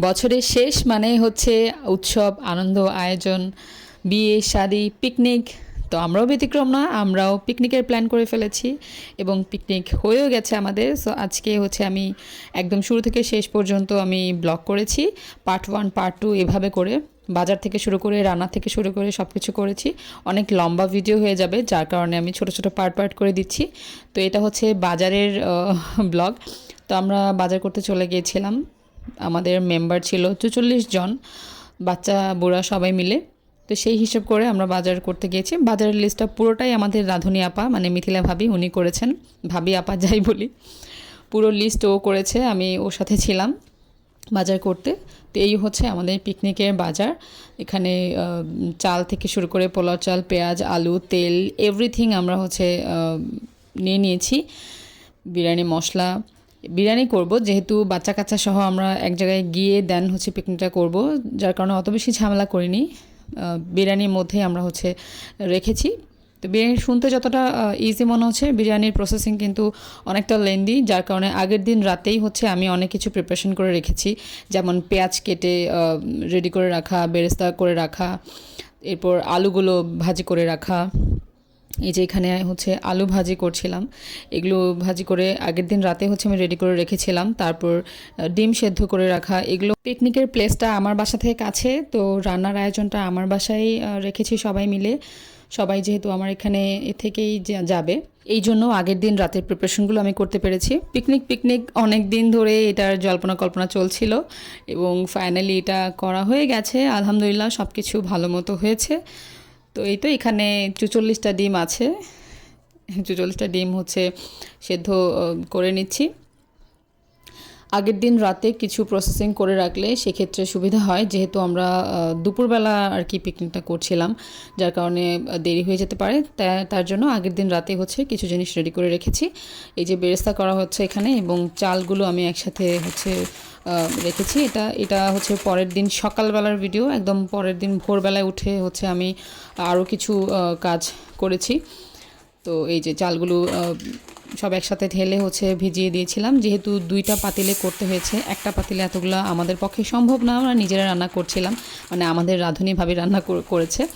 বছরের শেষ মানে হচ্ছে উৎসব, আনন্দ, আয়োজন, বিয়ে, শাদি, পিকনিক। তো আমরাও ব্যতিক্রম না, আমরাও পিকনিকের প্ল্যান করে ফেলেছি এবং পিকনিক হয়েও গেছে আমাদের। সো আজকে হচ্ছে আমি একদম শুরু থেকে শেষ পর্যন্ত আমি ব্লগ করেছি পার্ট ওয়ান পার্ট টু এভাবে করে। বাজার থেকে শুরু করে, রান্না থেকে শুরু করে সব কিছু করেছি। অনেক লম্বা ভিডিও হয়ে যাবে, যার কারণে আমি ছোট ছোট পার্ট পার্ট করে দিচ্ছি। তো এটা হচ্ছে বাজারের ব্লগ। তো আমরা বাজার করতে চলে গিয়েছিলাম। আমাদের মেম্বার ছিল চুচল্লিশ জন, বাচ্চা, বুড়া সবাই মিলে। তো সেই হিসেব করে আমরা বাজার করতে গিয়েছি। বাজারের লিস্টটা পুরোটাই আমাদের রাঁধুনি আপা মানে মিথিলা ভাবি, উনি করেছেন। ভাবি, আপা যাই বলি। পুরো লিস্ট ও করেছে, আমি ওর সাথে ছিলাম বাজার করতে। তো এই হচ্ছে আমাদের পিকনিকের বাজার। এখানে চাল থেকে শুরু করে পোলাও চাল, পেঁয়াজ, আলু, তেল এভরিথিং আমরা হচ্ছে নিয়ে নিয়েছি। বিরিয়ানি, মশলা বিরিয়ানি করব, যেহেতু বাচ্চা কাচ্চা সহ আমরা এক জায়গায় গিয়ে দেন হচ্ছে পিকনিকটা করব, যার কারণে অত বেশি ঝামেলা করিনি। বিরিয়ানির মধ্যে আমরা হচ্ছে রেখেছি। তো বিরিয়ানি শুনতে যতটা ইজি মনে হচ্ছে, বিরিয়ানির প্রসেসিং কিন্তু অনেকটা লেন্দি যার কারণে আগের দিন রাতেই হচ্ছে আমি অনেক কিছু প্রিপারেশন করে রেখেছি। যেমন পেঁয়াজ কেটে রেডি করে রাখা, বেরেস্তা করে রাখা, এরপর আলুগুলো ভাজি করে রাখা এই যে এখানে হচ্ছে আলু ভাজি করছিলাম। এগুলো ভাজি করে আগের দিন রাতে হচ্ছে আমি রেডি করে রেখেছিলাম। তারপর ডিম সেদ্ধ করে রাখা। এগুলো পিকনিকের প্লেসটা আমার বাসা থেকে কাছে। তো রান্নার আয়োজনটা আমার বাসায় রেখেছি সবাই মিলে। সবাই যেহেতু আমার এখানে এ থেকেই যাবে। এই জন্য আগের দিন রাতের প্রিপারেশনগুলো আমি করতে পেরেছি। পিকনিক পিকনিক অনেক দিন ধরে এটার জল্পনা কল্পনা চলছিল এবং ফাইনালি এটা করা হয়ে গেছে। আলহামদুলিল্লাহ সব কিছু ভালো মতো হয়েছে। তো এই তো এখানে চুচল্লিশটা ডিম আছে। চুচল্লিশটা ডিম হচ্ছে সেদ্ধ করে নিচ্ছি। আগের দিন রাতে কিছু প্রসেসিং করে রাখলে সেক্ষেত্রে সুবিধা হয়। যেহেতু আমরা দুপুরবেলা আর কি পিকনিকটা করছিলাম, যার কারণে দেরি হয়ে যেতে পারে। তার জন্য আগের দিন রাতে হচ্ছে কিছু জিনিস রেডি করে রেখেছি। এই যে বেরেস্তা করা হচ্ছে এখানে এবং চালগুলো আমি একসাথে হচ্ছে রেখেছি। এটা এটা হচ্ছে পরের দিন সকালবেলার ভিডিও একদম পরের দিন ভোরবেলায় উঠে হচ্ছে আমি আরও কিছু কাজ করেছি। তো এই যে চালগুলো সব একসাথে ঢেলে হচ্ছে ভিজিয়ে দিয়েছিলাম। যেহেতু দুইটা পাতিলে করতে হয়েছে, একটা পাতিলে এতগুলো আমাদের পক্ষে সম্ভব না, আমরা নিজেরা রান্না করছিলাম। মানে আমাদের রাঁধুনিভাবে রান্না কর- করেছে।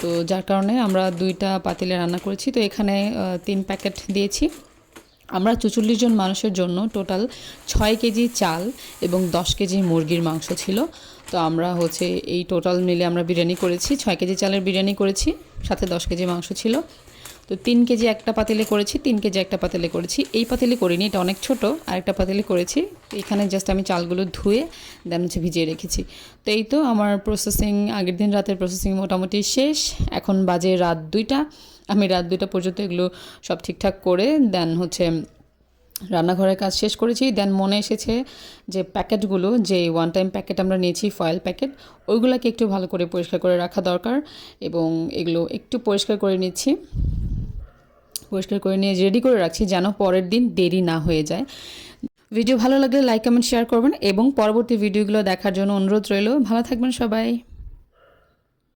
তো যার কারণে আমরা দুইটা পাতিলে রান্না করেছি। তো এখানে তিন প্যাকেট দিয়েছি। আমরা চুচল্লিশ জন মানুষের জন্য টোটাল ছয় কেজি চাল এবং দশ কেজি মুরগির মাংস ছিল। তো আমরা হচ্ছে এই টোটাল মিলে আমরা বিরিয়ানি করেছি। ছয় কেজি চালের বিরিয়ানি করেছি, সাথে দশ কেজি মাংস ছিল। তো তিন কেজি একটা পাতিলে করেছি, তিন কেজি একটা পাতিলে করেছি। এই পাতিলে করিনি, এটা অনেক ছোট, আর একটা পাতিলে করেছি। এখানে জাস্ট আমি চালগুলো ধুয়ে দেন হচ্ছে ভিজিয়ে রেখেছি। তো এই তো আমার প্রসেসিং আগের দিন রাতের প্রসেসিং মোটামুটি শেষ। এখন বাজে রাত দুইটা। আমি রাত দুইটা পর্যন্ত এগুলো সব ঠিকঠাক করে দেন হচ্ছে রান্নাঘরের কাজ শেষ করেছি। দেন মনে এসেছে যে প্যাকেটগুলো, যে ওয়ান টাইম প্যাকেট আমরা নিয়েছি ফয়েল প্যাকেট ওইগুলোকে একটু ভালো করে পরিষ্কার করে রাখা দরকার এবং এগুলো একটু পরিষ্কার করে নিচ্ছি। পরিষ্কার করে নিয়ে রেডি করে রাখছি যেন পরের দিন দেরি না হয়ে যায়। ভিডিও ভালো লাগলে লাইক কমেন্ট শেয়ার করবেন এবং পরবর্তী ভিডিওগুলো দেখার জন্য অনুরোধ রইল। ভালো থাকবেন সবাই।